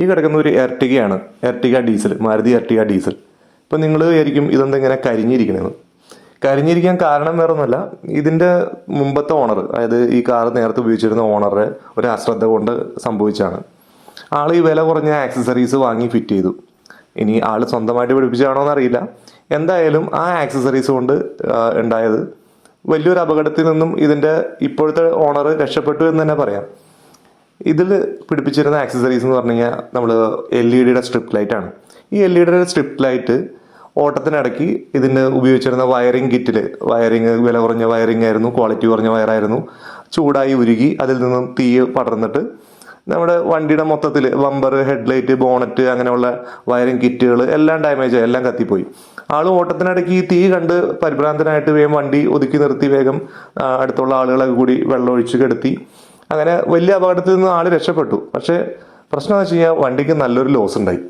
ഈ കിടക്കുന്ന ഒരു എർട്ടികയാണ് Ertiga diesel Maruti Ertiga diesel. ഇപ്പം നിങ്ങൾ വിചാരിക്കും ഇതെന്താ ഇങ്ങനെ കരിഞ്ഞിരിക്കണേന്ന്. കരിഞ്ഞിരിക്കാൻ കാരണം വേറെ ഒന്നുമല്ല ഇതിന്റെ മുമ്പത്തെ ഓണർ അതായത് ഈ കാർ നേരത്തെ ഉപയോഗിച്ചിരുന്ന ഓണറെ ഒരു അശ്രദ്ധ കൊണ്ട് സംഭവിച്ചാണ് ആൾ ഈ വില കുറഞ്ഞ ആക്സസറീസ് വാങ്ങി ഫിറ്റ് ചെയ്തു. ഇനി ആൾ സ്വന്തമായിട്ട് പിടിപ്പിച്ചാണോ എന്നറിയില്ല. എന്തായാലും ആ ആക്സസറീസ് കൊണ്ട് ഉണ്ടായത് വലിയൊരു അപകടത്തിൽ നിന്നും ഇതിന്റെ ഇപ്പോഴത്തെ ഓണർ രക്ഷപ്പെട്ടു എന്ന് തന്നെ പറയാം. ഇതിൽ പിടിപ്പിച്ചിരുന്ന ആക്സസറീസ് എന്ന് പറഞ്ഞു കഴിഞ്ഞാൽ നമ്മൾ എൽ ഇ ഡിയുടെ സ്ട്രിപ്പ് ലൈറ്റ് ആണ്. ഈ എൽ ഇ ഡിയുടെ സ്ട്രിപ്പ് ലൈറ്റ് ഓട്ടത്തിനിടയ്ക്ക് ഇതിന് ഉപയോഗിച്ചിരുന്ന വയറിംഗ് കിറ്റിൽ വയറിംഗ് വില കുറഞ്ഞ വയറിംഗ് ആയിരുന്നു ക്വാളിറ്റി കുറഞ്ഞ വയറായിരുന്നു ചൂടായി ഉരുകി അതിൽ നിന്നും തീ പടർന്നിട്ട് നമ്മുടെ വണ്ടിയുടെ മൊത്തത്തിൽ ബമ്പർ ഹെഡ്ലൈറ്റ് ബോണറ്റ് അങ്ങനെയുള്ള വയറിംഗ് കിറ്റുകൾ എല്ലാം ഡാമേജ് എല്ലാം കത്തിപ്പോയി. ആൾ ഓട്ടത്തിനിടയ്ക്ക് ഈ തീ കണ്ട് പരിഭ്രാന്തനായിട്ട് വേഗം വണ്ടി ഒതുക്കി നിർത്തി വേഗം അടുത്തുള്ള ആളുകളൊക്കെ കൂടി വെള്ളമൊഴിച്ച് കെടുത്തി. അങ്ങനെ വലിയ അപകടത്തിൽ നിന്ന് ആൾ രക്ഷപ്പെട്ടു. പക്ഷേ പ്രശ്നം എന്ന് വെച്ച് കഴിഞ്ഞാൽ വണ്ടിക്ക് നല്ലൊരു ലോസ് ഉണ്ടായി.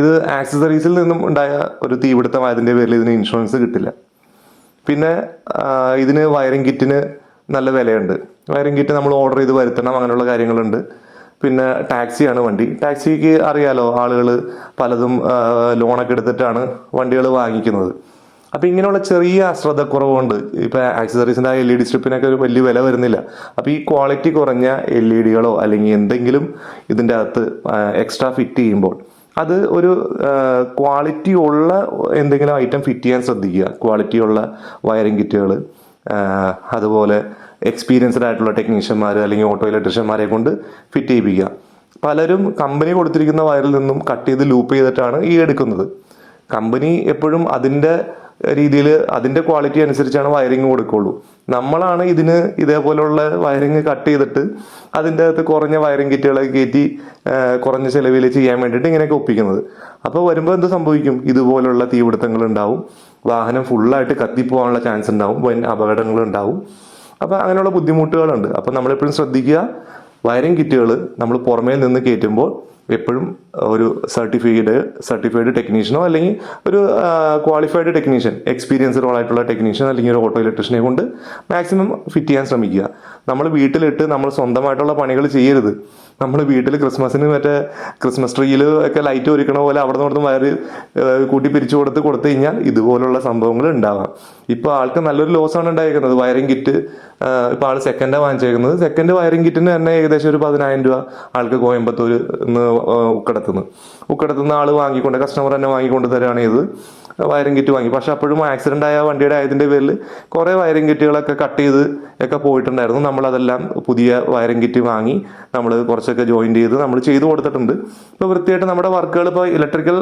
ഇത് ആക്സസറീസിൽ നിന്നും ഉണ്ടായ ഒരു തീപിടുത്തമായതിന്റെ പേരിൽ ഇതിന് ഇൻഷുറൻസ് കിട്ടില്ല. പിന്നെ ഇതിന് വയറിംഗ് കിറ്റിന് നല്ല വിലയുണ്ട്. വയറിംഗ് കിറ്റ് നമ്മൾ ഓർഡർ ചെയ്ത് വരുത്തണം അങ്ങനെയുള്ള കാര്യങ്ങളുണ്ട്. പിന്നെ ടാക്സിയാണ് വണ്ടി. ടാക്സിക്ക് അറിയാലോ ആളുകൾ പലതും ലോണൊക്കെ എടുത്തിട്ടാണ് വണ്ടികൾ വാങ്ങിക്കുന്നത്. അപ്പോൾ ഇങ്ങനെയുള്ള ചെറിയ അശ്രദ്ധക്കുറവ് കൊണ്ട് ഇപ്പോൾ ആക്സസറീസിന്റെ ആ എൽ ഇ ഡി സ്ട്രിപ്പിനൊക്കെ ഒരു വലിയ വില വരുന്നില്ല. അപ്പോൾ ഈ ക്വാളിറ്റി കുറഞ്ഞ എൽ ഇ ഡികളോ അല്ലെങ്കിൽ എന്തെങ്കിലും ഇതിന്റെ അകത്ത് എക്സ്ട്രാ ഫിറ്റ് ചെയ്യുമ്പോൾ അത് ഒരു ക്വാളിറ്റി ഉള്ള എന്തെങ്കിലും ഐറ്റം ഫിറ്റ് ചെയ്യാൻ ശ്രദ്ധിക്കുക. ക്വാളിറ്റി ഉള്ള വയറിംഗ് കിറ്റുകൾ അതുപോലെ എക്സ്പീരിയൻസ്ഡ് ആയിട്ടുള്ള ടെക്നീഷ്യന്മാർ അല്ലെങ്കിൽ ഓട്ടോ ഇലക്ട്രീഷ്യന്മാരെ കൊണ്ട് ഫിറ്റ് ചെയ്യിപ്പിക്കുക. പലരും കമ്പനി കൊടുത്തിരിക്കുന്ന വയറിൽ നിന്നും കട്ട് ചെയ്ത് ലൂപ്പ് ചെയ്തിട്ടാണ് ഈ എടുക്കുന്നത്. കമ്പനി എപ്പോഴും അതിന്റെ രീതിയിൽ അതിന്റെ ക്വാളിറ്റി അനുസരിച്ചാണ് വയറിങ് കൊടുക്കുള്ളൂ. നമ്മളാണ് ഇതിന് ഇതേപോലെയുള്ള വയറിങ് കട്ട് ചെയ്തിട്ട് അതിന്റെ അകത്ത് കുറഞ്ഞ വയറിങ് കിറ്റുകളൊക്കെ കയറ്റി കുറഞ്ഞ ചിലവിൽ ചെയ്യാൻ വേണ്ടിയിട്ട് ഇങ്ങനെയൊക്കെ ഒപ്പിക്കുന്നത്. അപ്പോൾ വരുമ്പോൾ എന്ത് സംഭവിക്കും? ഇതുപോലുള്ള തീപിടുത്തങ്ങൾ ഉണ്ടാവും. വാഹനം ഫുള്ളായിട്ട് കത്തിപ്പോകാനുള്ള ചാൻസ് ഉണ്ടാവും. വൻ അപകടങ്ങൾ ഉണ്ടാവും. അപ്പോൾ അങ്ങനെയുള്ള ബുദ്ധിമുട്ടുകളുണ്ട്. അപ്പോൾ നമ്മളെപ്പോഴും ശ്രദ്ധിക്കുക വയറിങ് കിറ്റുകൾ നമ്മൾ പുറമേ നിന്ന് കയറ്റുമ്പോൾ എപ്പോഴും ഒരു സർട്ടിഫൈഡ് സർട്ടിഫൈഡ് ടെക്നീഷ്യനോ അല്ലെങ്കിൽ ഒരു ക്വാളിഫൈഡ് ടെക്നീഷ്യൻ എക്സ്പീരിയൻസ് എക്സ്പീരിയൻസ്ഡ് ആയിട്ടുള്ള ടെക്നീഷ്യൻ അല്ലെങ്കിൽ ഒരു ഓട്ടോ ഇലക്ട്രീഷ്യനെ കൊണ്ട് മാക്സിമം ഫിറ്റ് ചെയ്യാൻ ശ്രമിക്കുക. നമ്മൾ വീട്ടിലിട്ട് നമ്മൾ സ്വന്തമായിട്ടുള്ള പണികൾ ചെയ്യരുത്. നമ്മൾ വീട്ടിൽ ക്രിസ്മസിന് മറ്റേ ക്രിസ്മസ് ട്രീയിൽ ഒക്കെ ലൈറ്റ് ഒരുക്കണ പോലെ അവിടെ നിന്ന് ഇവിടുന്ന് വയറ് കൂട്ടി പിരിച്ചു കൊടുത്ത് കൊടുത്തു കഴിഞ്ഞാൽ ഇതുപോലുള്ള സംഭവങ്ങൾ ഉണ്ടാവാം. ഇപ്പോൾ ആൾക്ക് നല്ലൊരു ലോസ് ആണ് ഉണ്ടായിരിക്കുന്നത്. വയറിംഗ് കിറ്റ് ഇപ്പോൾ ആൾ സെക്കൻഡാണ് വാങ്ങിച്ചേക്കുന്നത്. സെക്കൻഡ് വയറിംഗ് കിറ്റിന് തന്നെ ഏകദേശം ഒരു പതിനായിരം രൂപ ആൾക്ക് കോയമ്പത്തൂർ നിന്ന് ഉക്കടത്തുനിന്ന് ഉക്കടത്തുനിന്ന് ആൾ വാങ്ങിക്കൊണ്ട് കസ്റ്റമർ തന്നെ വാങ്ങിക്കൊണ്ട് തരാണ് ചെയ്തത് വയറിംഗ് കിറ്റ് വാങ്ങി. പക്ഷെ അപ്പോഴും ആക്സിഡന്റ് ആയ വണ്ടിയുടെ ആയതിന്റെ പേരിൽ കുറേ വയറിംഗ് കിറ്റുകളൊക്കെ കട്ട് ചെയ്ത് ഒക്കെ പോയിട്ടുണ്ടായിരുന്നു. നമ്മളതെല്ലാം പുതിയ വയറിംഗ് കിറ്റ് വാങ്ങി നമ്മൾ കുറച്ചൊക്കെ ജോയിൻ ചെയ്ത് നമ്മൾ ചെയ്തു കൊടുത്തിട്ടുണ്ട്. ഇപ്പോൾ വൃത്തിയായിട്ട് നമ്മുടെ വർക്കുകൾ ഇപ്പോൾ ഇലക്ട്രിക്കൽ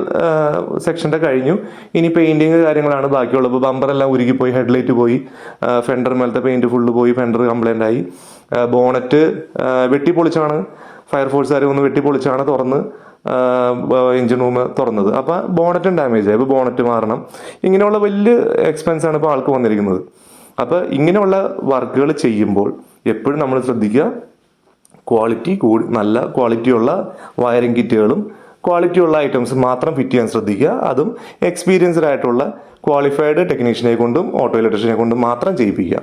സെക്ഷന്റെ കഴിഞ്ഞു. ഇനി പെയിന്റിങ് കാര്യങ്ങളാണ് ബാക്കിയുള്ളത്. ഇപ്പോൾ ബമ്പറെല്ലാം ഉരുകിപ്പോയി ഹെഡ്ലൈറ്റ് പോയി ഫെൻഡർ മേലത്തെ പെയിന്റ് ഫുള്ള് പോയി ഫെൻഡർ കംപ്ലൈന്റ് ആയി. ബോണറ്റ് വെട്ടിപ്പൊളിച്ചാണ് ഫയർഫോഴ്സുകാർ ഒന്ന് വെട്ടിപ്പൊളിച്ചാണ് തുറന്ന് എഞ്ചിൻ റൂം തുറന്നത്. അപ്പോൾ ബോണറ്റും ഡാമേജ് ആയി. ബോണറ്റ് മാറണം. ഇങ്ങനെയുള്ള വലിയ എക്സ്പെൻസ് ആണ് ഇപ്പോൾ ആൾക്ക് വന്നിരിക്കുന്നത്. അപ്പോൾ ഇങ്ങനെയുള്ള വർക്കുകൾ ചെയ്യുമ്പോൾ എപ്പോഴും നമ്മൾ ശ്രദ്ധിക്കുക ക്വാളിറ്റി കൂടി നല്ല ക്വാളിറ്റിയുള്ള വയറിംഗ് കിറ്റുകളും ക്വാളിറ്റിയുള്ള ഐറ്റംസ് മാത്രം ഫിറ്റ് ചെയ്യാൻ ശ്രദ്ധിക്കുക. അതും എക്സ്പീരിയൻസ്ഡ് ആയിട്ടുള്ള ക്വാളിഫൈഡ് ടെക്നീഷ്യനെ കൊണ്ടും ഓട്ടോ ഇലക്ട്രീഷ്യനെ കൊണ്ടും മാത്രം ചെയ്യിപ്പിക്കുക.